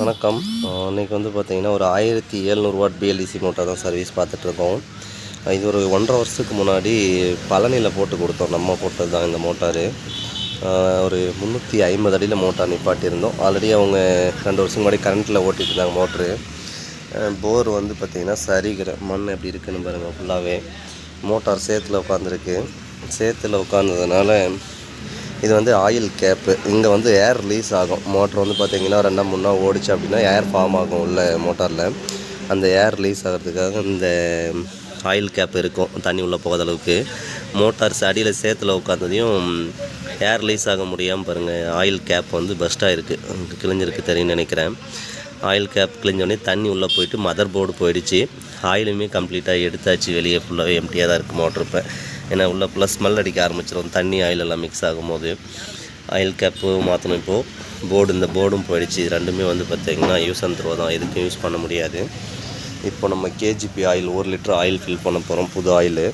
வணக்கம். இன்றைக்கி வந்து பார்த்திங்கன்னா ஒரு ஆயிரத்தி ஏழ்நூறு வாட் பிஎல்டிசி மோட்டார் தான் சர்வீஸ் பார்த்துட்ருக்கோம் இது ஒரு ஒன்றரை வருஷத்துக்கு முன்னாடி பழனியில் போட்டு கொடுத்தோம். நம்ம போட்டது தான் இந்த மோட்டாரு ஒரு முந்நூற்றி ஐம்பது அடியில் மோட்டார் நிப்பாட்டியிருந்தோம். ஆல்ரெடி அவங்க ரெண்டு வருஷம் முன்னாடி கரண்ட்டில் ஓட்டிகிட்டு இருந்தாங்க மோட்ரு போர் வந்து பார்த்திங்கன்னா சரிகிற மண் எப்படி இருக்குன்னு பாருங்கள் ஃபுல்லாகவே மோட்டார் சேத்தில் உட்காந்துருக்கு சேத்தில் உட்காந்ததுனால இது வந்து ஆயில் கேப்பு இங்கே வந்து ஏர் ரிலீஸ் ஆகும். மோட்டர் வந்து பார்த்தீங்கன்னா ரெண்டா மூணா ஓடிச்சு அப்படின்னா ஏர் ஃபார்ம் ஆகும் உள்ள மோட்டாரில் அந்த ஏர் ரிலீஸ் ஆகிறதுக்காக இந்த ஆயில் கேப் இருக்கும். தண்ணி உள்ளே போகாத அளவுக்கு. மோட்டார்ஸ் அடியில் சேத்தில் உட்காந்ததையும் ஏர் ரிலீஸ் ஆக முடியாமல் பாருங்கள் ஆயில் கேப் வந்து பெஸ்ட்டாக இருக்குது கிழிஞ்சிருக்கு தெரியும் நினைக்கிறேன். ஆயில் கேப் கிழிஞ்சோடனே தண்ணி உள்ளே போயிட்டு மதர் போர்டு போயிடுச்சு. ஆயிலுமே கம்ப்ளீட்டாக எடுத்தாச்சு. வெளியே ஃபுல்லாகவே எம்டியாக தான் இருக்குது மோட்ரு இப்போ. ஏன்னா உள்ளே ப்ளஸ் ஸ்மெல் அடிக்க ஆரம்பிச்சிடும் தண்ணி ஆயில் எல்லாம் மிக்ஸ் ஆகும்போது ஆயில் கேப்பு மாற்றணும் இப்போது போர்டு இந்த போர்டும் போயிடுச்சு. இது ரெண்டுமே வந்து பார்த்திங்கன்னா யூஸ் அண்ட் த்ரோ தான். எதுக்கும் யூஸ் பண்ண முடியாது. இப்போ நம்ம கேஜிபி ஆயில் ஒரு லிட்டர் ஆயில் ஃபில் பண்ண போகிறோம் புது ஆயில்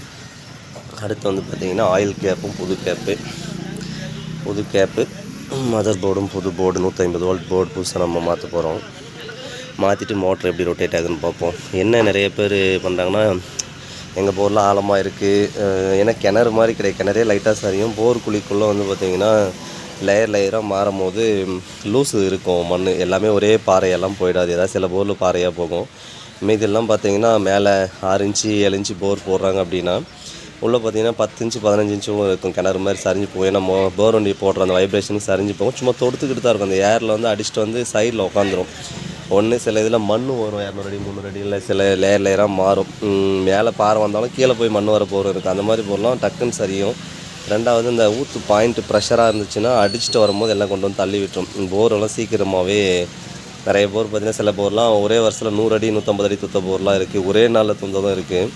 அடுத்து வந்து பார்த்திங்கன்னா ஆயில் கேப்பும் புது கேப்பு புது கேப்பு மதர் போர்டும் புது போர்டு நூற்றி ஐம்பது வோல்ட் போர்டு புதுசாக நம்ம மாற்ற போகிறோம் மாற்றிட்டு மோட்ரு எப்படி ரொட்டேட் ஆகுதுன்னு பார்ப்போம். என்ன நிறைய பேர் பண்ணுறாங்கன்னா எங்கள் போர்லாம் ஆழமாக இருக்குது ஏன்னா கிணறு மாதிரி கிடையாது. கிணறே லைட்டாக சரியும். போர் குழிக்குள்ளே வந்து பார்த்திங்கன்னா லேயர் லேயராக மாறும் போது லூஸு இருக்கும். மண் எல்லாமே ஒரே பாறையெல்லாம் போயிடாது. ஏதாவது சில போரில் பாறையாக போகும். மீதெல்லாம் பார்த்தீங்கன்னா மேலே ஆறு இன்ச்சு ஏழு இன்ச்சு போர் போடுறாங்க அப்படின்னா உள்ளே பார்த்தீங்கன்னா பத்து இன்ச்சு பதினஞ்சு இன்ச்சும் இருக்கும். கிணறு மாதிரி சரிஞ்சு போய் நம்ம போர் வண்டி போடுற அந்த வைப்ரேஷனுக்கு சரிஞ்சு போகும். சும்மா தொடுத்துக்கிட்டு தான் இருக்கும். அந்த ஏரில் வந்து அடிச்சுட்டு வந்து சைடில் உட்காந்துரும் ஒன்று சில இதில் மண் வரும் இரநூறு அடி முந்நூறு அடியில் சில லேயர் லேயராக மாறும். மேலே பாறை வந்தாலும் கீழே போய் மண் வர போகிற இருக்குது அந்த மாதிரி பொருளும் டக்குன்னு சரியும். ரெண்டாவது இந்த ஊற்று பாயிண்ட் ப்ரெஷராக இருந்துச்சுன்னா அடிச்சுட்டு வரும்போது எல்லாம் கொண்டு வந்து தள்ளி விட்டுரும். போரெல்லாம் சீக்கிரமாகவே நிறைய போர் பார்த்தீங்கன்னா சில போர்லாம் ஒரே வருஷத்தில் நூறு அடி நூற்றம்பது அடி துத்த போர்லாம் இருக்குது ஒரே நாளில் துந்ததும் இருக்குது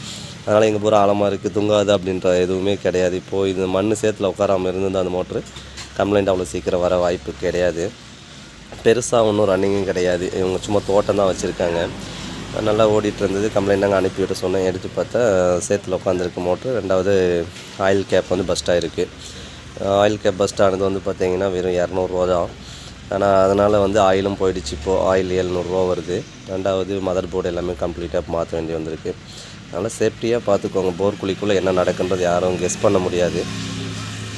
அதனால் எங்கள் போர் ஆழமாக இருக்குது துங்காது அப்படின்ற எதுவுமே கிடையாது. இப்போது இது மண் சேத்தில் உட்காராமல் இருந்திருந்த அந்த மோட்ரு கம்ப்ளைண்ட் அவ்வளோ சீக்கிரம் வர வாய்ப்பு கிடையாது. பெருசாக ஒன்றும் ரன்னிங்கும் கிடையாது. இவங்க சும்மா தோட்டம் தான் வச்சுருக்காங்க. நல்லா ஓடிட்டு இருந்தது. கம்ப்ளைண்ட் நாங்கள் அனுப்பிவிட சொன்னேன். எடுத்து பார்த்தா சேத்தில் உட்காந்துருக்கு மோட்ரு ரெண்டாவது ஆயில் கேப் வந்து பஸ்ட்டாக இருக்குது ஆயில் கேப் பஸ்ட் ஆனது வந்து பார்த்தீங்கன்னா வெறும் இரநூறுவா தான். ஆனால் அதனால் வந்து ஆயிலும் போயிடுச்சு இப்போது ஆயில் எழுநூறுவா வருது. ரெண்டாவது மதர் போர்டு எல்லாமே கம்ப்ளீட்டாக மாற்ற வேண்டி வந்திருக்கு. அதனால் சேஃப்டியாக பார்த்துக்கோங்க. போர் குழிக்குள்ளே என்ன நடக்குன்றது யாரும் கெஸ் பண்ண முடியாது.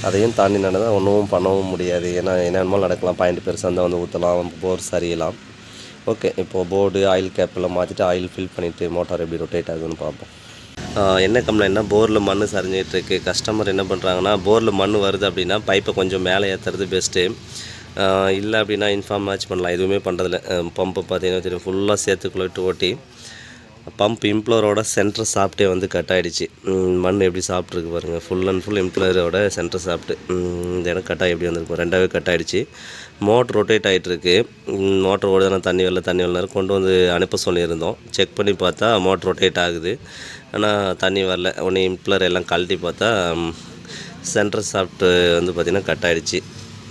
அதையும் தாண்டி நடந்தால் ஒன்றும் பண்ணவும் முடியாது. ஏன்னா என்னென்னமோ நடக்கலாம். பாயிண்ட் பெருசாக இருந்தால் வந்து ஊற்றலாம் போர் சரியலாம் ஓகே இப்போது போர்டு ஆயில் கேப்பெல்லாம் மாற்றிட்டு ஆயில் ஃபில் பண்ணிவிட்டு மோட்டார் எப்படி ரொட்டேட் ஆகுதுன்னு பார்ப்போம். என்ன கம்ப்ளைண்ட்னா போரில் மண் சரிஞ்சிகிட்டு இருக்குது கஸ்டமர் என்ன பண்ணுறாங்கன்னா போரில் மண் வருது அப்படின்னா பைப்பை கொஞ்சம் மேலே ஏற்றுறது பெஸ்ட்டு இல்லை அப்படின்னா இன்ஃபார்ம் மேட்ச் பண்ணலாம். எதுவுமே பண்ணுறதில்ல பம்பு பார்த்தீங்கன்னா தெரியும் ஃபுல்லாக சேர்த்துக்குள்ளே விட்டு ஓட்டி பம்ப் இம்ப்ளோரோட சென்டர் சாப்பிட்டே வந்து கட் ஆகிடுச்சு மண் எப்படி சாப்பிட்ருக்கு பாருங்கள் ஃபுல் அண்ட் ஃபுல் இம்ப்ளோரோட சென்டர் சாப்பிட்டு இந்த இடம் கட் எப்படி வந்திருக்கும்? ரெண்டாவே கட் ஆகிடுச்சு மோட்ரு ரொட்டேட் ஆகிட்டுருக்கு மோட்ரு ஓடுதான தண்ணி வரல தண்ணி வரல கொண்டு வந்து அனுப்ப சொல்லியிருந்தோம். செக் பண்ணி பார்த்தா மோட்ரு ரொட்டேட் ஆகுது. ஆனால் தண்ணி வரல. உடனே இம்ப்ளர் எல்லாம் கழட்டி பார்த்தா சென்டர் சாப்பிட்டு வந்து பார்த்திங்கன்னா கட் ஆகிடுச்சு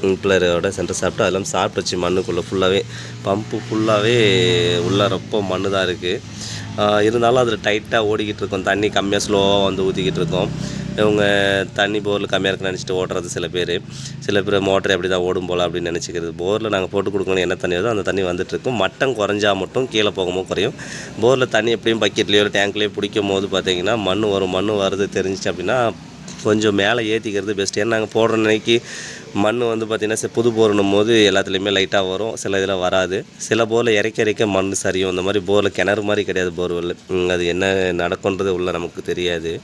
இம்ப்ளரோட சென்டர் சாப்பிட்டு அதெல்லாம் சாப்பிட்டுச்சு மண்ணுக்குள்ளே. ஃபுல்லாகவே பம்பு ஃபுல்லாகவே உள்ளே ரொம்ப மண்ணு தான் இருக்குது இருந்தாலும் அதில் டைட்டாக ஓடிக்கிட்டு இருக்கும். தண்ணி கம்மியாக ஸ்லோவாக வந்து ஊற்றிக்கிட்டு இருக்கோம். இவங்க தண்ணி போரில் கம்மியாக இருக்குன்னு நினச்சிட்டு ஓடுறது சில பேர். சில பேர் மோட்டர் எப்படி தான் ஓடும் போல் அப்படின்னு நினச்சிக்கிறது. போரில் நாங்கள் போட்டு கொடுக்கணும் என்ன தண்ணி வருதோ அந்த தண்ணி வந்துட்டுருக்கும் மட்டம் குறைஞ்சா மட்டும் கீழே போகும்போது குறையும். போரில் தண்ணி எப்படியும் பக்கெட்லேயோ டேங்க்லேயோ பிடிக்கும் போது பார்த்திங்கன்னா மண் வரும். மண் வருது தெரிஞ்சிச்சு அப்படின்னா கொஞ்சம் மேலே ஏற்றிக்கிறது பெஸ்ட் ஏன்னா நாங்கள் போடுற நினைக்கி மண் வந்து பார்த்திங்கன்னா சி- புது போரணும் போது எல்லாத்துலேயுமே லைட்டாக வரும். சில இதில் வராது. சில போரில் இறக்க இறக்க மண் சரியும். இந்த மாதிரி போரில் கிணறு மாதிரி கிடையாது போர்வெல் அது என்ன நடக்குன்றது உள்ள நமக்கு தெரியாது.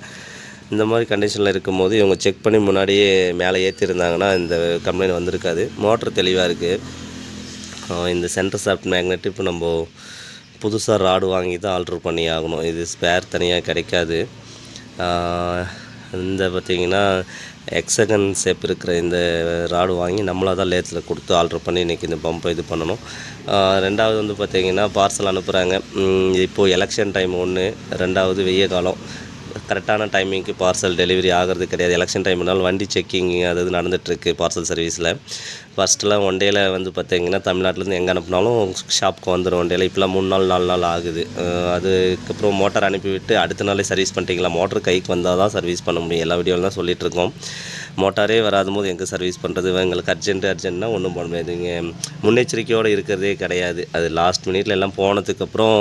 இந்த மாதிரி கண்டிஷனில் இருக்கும்போது இவங்க செக் பண்ணி முன்னாடியே மேலே ஏற்றிருந்தாங்கன்னா இந்த கம்ப்ளைண்ட் வந்திருக்காது. மோட்ரு தெளிவாக இருக்குது இந்த சென்டர் சாஃப்ட் மேக்னெட் இப்போ நம்ம புதுசாக ராடு வாங்கி தான் ஆல்ட்ரு பண்ணி ஆகணும். இது ஸ்பேர் தனியாக கிடைக்காது. இந்த பார்த்திங்கன்னா எக்ஸகன் ஷேப் இருக்கிற இந்த ராடு வாங்கி நம்மளாக தான் லேத்தில் கொடுத்து ஆர்டர் பண்ணி இன்றைக்கி இந்த பம்பை இது பண்ணணும். ரெண்டாவது வந்து பார்த்திங்கன்னா பார்சல் அனுப்புகிறாங்க இப்போது எலெக்ஷன் டைம் ஒன்று ரெண்டாவது வெய்ய காலம். கரெக்டான டைமிங்க்கு பார்சல் டெலிவரி ஆகிறது கிடையாது. எலெக்ஷன் டைம்னால வண்டி செக்கிங் அது இது நடந்துகிட்ருக்கு பார்சல் சர்வீஸில் ஃபஸ்ட்டெலாம் ஒன் டேயில் வந்து பார்த்தீங்கன்னா தமிழ்நாட்டிலேருந்து எங்கே அனுப்புனாலும் ஷாப்புக்கு வந்துடும் ஒன் டேயில் இப்போலாம் மூணு நாள் நாலு நாள் ஆகுது. அதுக்கப்புறம் மோட்டார் அனுப்பிவிட்டு அடுத்த நாளே சர்வீஸ் பண்ணிட்டீங்களா? மோட்டர் கைக்கு வந்தால் தான் சர்வீஸ் பண்ண முடியும். எல்லா வீடியோவில் தான் சொல்லிகிட்ருக்கோம் மோட்டாரே வராத போது எங்கே சர்வீஸ் பண்ணுறது எங்களுக்கு அர்ஜென்ட்டு அர்ஜென்ட்னா ஒன்றும் பண்ண முடியாது. நீங்கள் முன்னெச்சரிக்கையோடு இருக்கிறதே கிடையாது. அது லாஸ்ட் மினிட்ல எல்லாம் போனதுக்கப்புறம்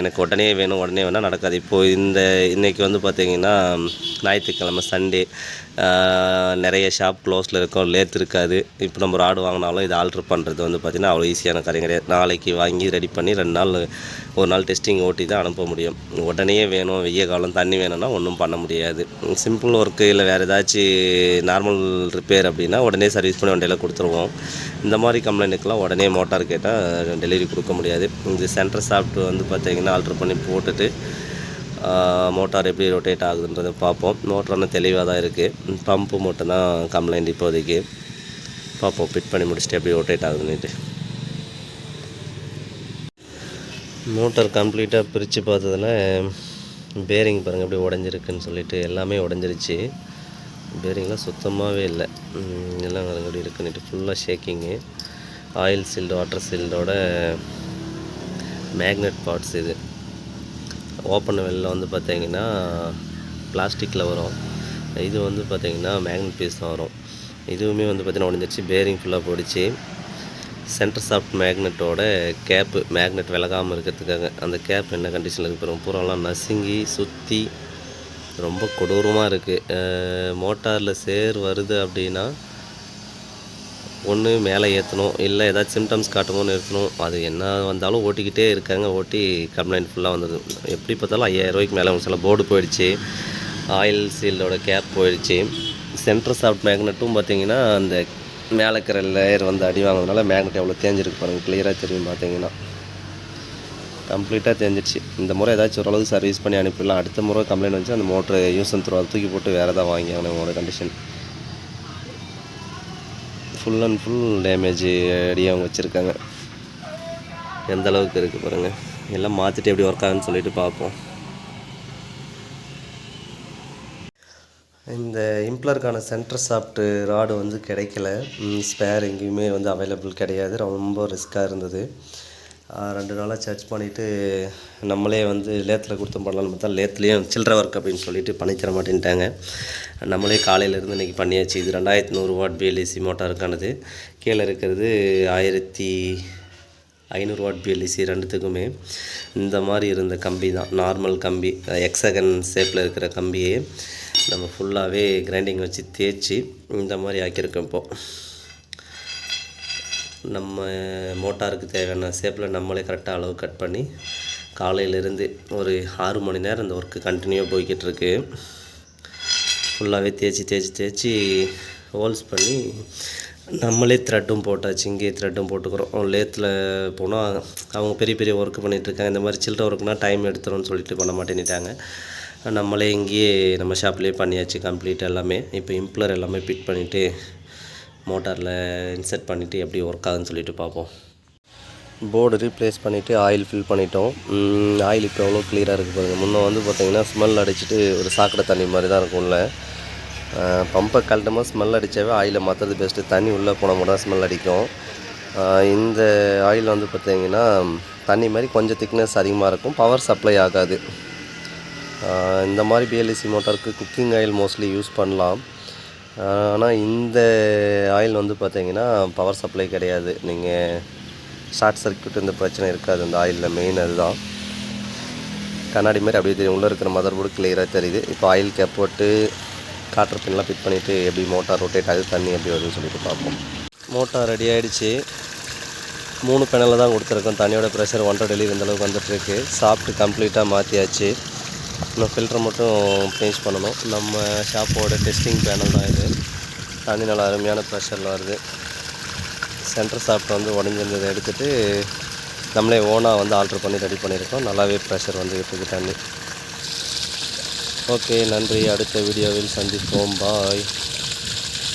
எனக்கு உடனே வேணும் உடனே வேணால் நடக்காது. இப்போது இந்த இன்றைக்கி வந்து பார்த்திங்கன்னா ஞாயிற்றுக்கிழமை சண்டே நிறைய ஷாப் க்ளோஸில் இருக்கும் லேத் இருக்காது. இப்போ நம்ம ஒரு ஆடு வாங்கினாலும் இது ஆல்ட்ரு பண்ணுறது வந்து பார்த்திங்கன்னா அவ்வளோ ஈஸியான காரியம் கிடையாது. நாளைக்கு வாங்கி ரெடி பண்ணி ரெண்டு நாள் ஒரு நாள் டெஸ்டிங் ஓட்டி தான் அனுப்ப முடியும். உடனே வேணும் வெய்ய காலம் தண்ணி வேணும்னா ஒன்றும் பண்ண முடியாது. சிம்பிள் ஒர்க்கு இல்லை வேறு ஏதாச்சும் நார்மல் ரிப்பேர் அப்படின்னா உடனே சர்வீஸ் பண்ணி வண்டியில் கொடுத்துருவோம். இந்த மாதிரி கம்ப்ளைண்ட்டுக்கெலாம் உடனே மோட்டார் கேட்டால் டெலிவரி கொடுக்க முடியாது. இது சென்டர் சாஃப்ட் வந்து பார்த்திங்கன்னா ஆல்ட்ரு பண்ணி போட்டுட்டு மோட்டார் எப்படி ரொட்டேட் ஆகுதுன்றதை பார்ப்போம். மோட்டர் ஒன்றும் தெளிவாக தான் இருக்குது பம்பு மட்டும்தான் கம்ப்ளைண்ட் இப்போதைக்கு. பார்ப்போம் ஃபிட் பண்ணி முடிச்சுட்டு எப்படி ரொட்டேட் ஆகுதுன்னுட்டு. மோட்டார் கம்ப்ளீட்டாக பிரித்து பார்த்ததுல பேரிங் பாருங்கள் எப்படி உடஞ்சிருக்குன்னு சொல்லிட்டு எல்லாமே உடஞ்சிருச்சு. பேரிங்லாம் சுத்தமாகவே இல்லை. எல்லாம் பாருங்க எப்படி இருக்குன்னுட்டு ஃபுல்லாக ஷேக்கிங்கு ஆயில் சீல்டு வாட்டர் சீல்டோட மேக்னெட் பார்ட்ஸ் இது. ஓப்பன் வெளில வந்து பார்த்திங்கன்னா பிளாஸ்டிக்கில் வரும். இது வந்து பார்த்திங்கன்னா மேக்னட் பீஸ் தான் வரும். இதுவுமே வந்து பார்த்திங்கன்னா உடஞ்சிருச்சு பேரிங் ஃபுல்லாக போயிடுச்சு சென்டர் சாஃப்ட் மேக்னெட்டோட கேப்பு மேக்னெட் விலகாமல் இருக்கிறதுக்காக அந்த கேப் என்ன கண்டிஷனில் இருக்கு பாருங்க. பூராலாம் நசுங்கி சுற்றி ரொம்ப கொடூரமாக இருக்குது மோட்டாரில் சேர் வருது அப்படின்னா ஒன்று மேலே ஏற்றணும் இல்லை ஏதாச்சும் சிம்டம்ஸ் காட்டுமோ நிறுத்தணும் அது என்ன வந்தாலும் ஓட்டிக்கிட்டே இருக்காங்க ஓட்டி கம்ப்ளைண்ட் ஃபுல்லாக வந்தது. எப்படி பார்த்தாலும் ஐயாயிரம் ரூபாய்க்கு மேலே ஒரு சில போர்டு போயிடுச்சு. ஆயில் சீல்டோட கேப் போயிடுச்சு. சென்டர் சாஃப்ட் மேக்னெட்டும் பார்த்தீங்கன்னா அந்த மேலே இருக்கிற லேயர் வந்து அடி வாங்கினதுனால மேக்னெட் எவ்வளோ தேஞ்சிருக்கு பாருங்கள் கிளியராக தெரியும் பார்த்தீங்கன்னா. கம்ப்ளீட்டாக தேஞ்சிடுச்சு. இந்த முறை ஏதாச்சும் ஓரளவுக்கு சர்வீஸ் பண்ணி அனுப்பிடலாம். அடுத்த முறை கம்ப்ளைண்ட் வந்துச்சு அந்த மோட்டர் யூஸ் அண்ட் த்ரோ தூக்கி போட்டு வேறு ஏதாவது வாங்கி ஆகணும் உங்களோட condition full and full damage அடி அவங்க வச்சுருக்காங்க. எந்த அளவுக்கு இருக்குது பாருங்கள் எல்லாம் மாற்றிட்டு எப்படி ஒர்க் ஆகுன்னு சொல்லிட்டு பார்ப்போம். இந்த இம்ப்ளருக்கான சென்டர் சாஃப்ட்டு ராடு வந்து கிடைக்கல. ஸ்பேர் எங்கேயுமே வந்து அவைலபிள் கிடையாது. ரொம்ப ரிஸ்க்காக இருந்தது. ரெண்டு நாளாக சர்ச் பண்ணிவிட்டு நம்மளே வந்து லேத்தில் கொடுத்து பண்ணலாம்னு பார்த்தா லேத்துலேயும் சில்லற ஒர்க் அப்படின்னு சொல்லிட்டு பண்ணி தர மாட்டேன்ட்டாங்க. நம்மளே காலையிலேருந்து இன்றைக்கி பண்ணியாச்சு. இது ரெண்டாயிரத்தி நூறு வாட் பிஎல்இசி மோட்டாருக்கானது கீழே இருக்கிறது ஆயிரத்தி ஐநூறு வாட் பிஎல்இசி ரெண்டுத்துக்குமே. இந்த மாதிரி இருந்த கம்பி தான். நார்மல் கம்பி. எக்ஸகன் ஷேப்பில் இருக்கிற கம்பியே. நம்ம ஃபுல்லாகவே கிரைண்டிங் வச்சு தேய்ச்சி இந்த மாதிரி ஆக்கியிருக்கோம் இப்போது நம்ம மோட்டாருக்கு தேவையான ஷேப்பில் நம்மளே கரெக்டாக அளவு கட் பண்ணி காலையிலேருந்து ஒரு ஆறு மணி நேரம் இந்த ஒர்க்கு கண்டினியூவாக போய்கிட்டுருக்கு. ஃபுல்லாகவே தேய்ச்சி தேய்ச்சி தேய்ச்சி ஹோல்ஸ் பண்ணி நம்மளே த்ரெட்டும் போட்டாச்சு இங்கேயே த்ரெட்டும் போட்டுக்கிறோம். லேத்தில் போனால் அவங்க பெரிய பெரிய ஒர்க்கு பண்ணிகிட்ருக்காங்க இந்த மாதிரி சில்லற ஒர்க்குனா டைம் எடுத்துரும்னு சொல்லிட்டு பண்ண மாட்டேன்னுட்டாங்க. நம்மளே இங்கேயே நம்ம ஷாப்லேயே பண்ணியாச்சு கம்ப்ளீட் எல்லாமே. இப்போ இம்ப்ளர் எல்லாமே ஃபிட் பண்ணிவிட்டு மோட்டாரில் இன்செர்ட் பண்ணிவிட்டு எப்படி ஒர்க் ஆகுதுன்னு சொல்லிட்டு பார்ப்போம். போர்டு ரீப்ளேஸ் பண்ணிவிட்டு ஆயில் ஃபில் பண்ணிட்டோம். ஆயில் இப்போ எவ்வளோ க்ளியராக இருக்குது பாருங்கள் முன்னே வந்து பார்த்தீங்கன்னா ஸ்மெல் அடிச்சுட்டு ஒரு சாக்கடை தண்ணி மாதிரி தான் இருக்கும்ல. பம்பை கழட்டமாக ஸ்மெல் அடித்தாவே ஆயிலை மாற்றுறது பெஸ்ட்டு தண்ணி உள்ளே போனால் மட்டும் தான் ஸ்மெல் அடிக்கும். இந்த ஆயில் வந்து பார்த்தீங்கன்னா தண்ணி மாதிரி கொஞ்சம் திக்னஸ் அதிகமாக இருக்கும். பவர் சப்ளை ஆகாது. இந்த மாதிரி பிஎல்இசி மோட்டாருக்கு குக்கிங் ஆயில் மோஸ்ட்லி யூஸ் பண்ணலாம். ஆனால் இந்த ஆயில் வந்து பார்த்தீங்கன்னா பவர் சப்ளை கிடையாது. நீங்கள் ஷார்ட் சர்க்கியூட் இந்த பிரச்சனை இருக்காது. இந்த ஆயிலில் மெயின் அதுதான். கண்ணாடி மாதிரி அப்படியே தெரியும். உள்ளே இருக்கிற மதர் போர்டு கிளியராக தெரியுது. இப்போ ஆயில் கேப் போட்டு காட்டர் பின்லாம் ஃபிட் பண்ணிவிட்டு எப்படி மோட்டார் ரொட்டேட் ஆகுது தண்ணி எப்படி வருதுன்னு சொல்லிட்டு பார்ப்போம். மோட்டார் ரெடி ஆகிடுச்சு மூணு பேனலில் தான் கொடுத்துருக்கோம். தண்ணியோட ப்ரெஷர் ஒன்றரை டெலிவரி இந்த அளவுக்கு வந்துட்டுருக்கு சாப்பிட்டு கம்ப்ளீட்டாக மாற்றியாச்சு இன்னும் ஃபில்டர் மட்டும் சேஞ்ச் பண்ணணும். நம்ம ஷாப்போட டெஸ்டிங் பேனல் தான் இது. தண்ணி நல்லா அருமையான ப்ரெஷரில் வருது. சென்டர் ஷாப்ட் வந்து உடஞ்சிருந்ததை எடுத்துகிட்டு நம்மளே ஓனாக வந்து ஆல்ட்ரு பண்ணி ரெடி பண்ணியிருக்கோம். நல்லாவே ப்ரெஷர் வந்துகிட்டு இருக்குது தண்ணி. ஓகே நன்றி. அடுத்த வீடியோவில் சந்திப்போம். பாய்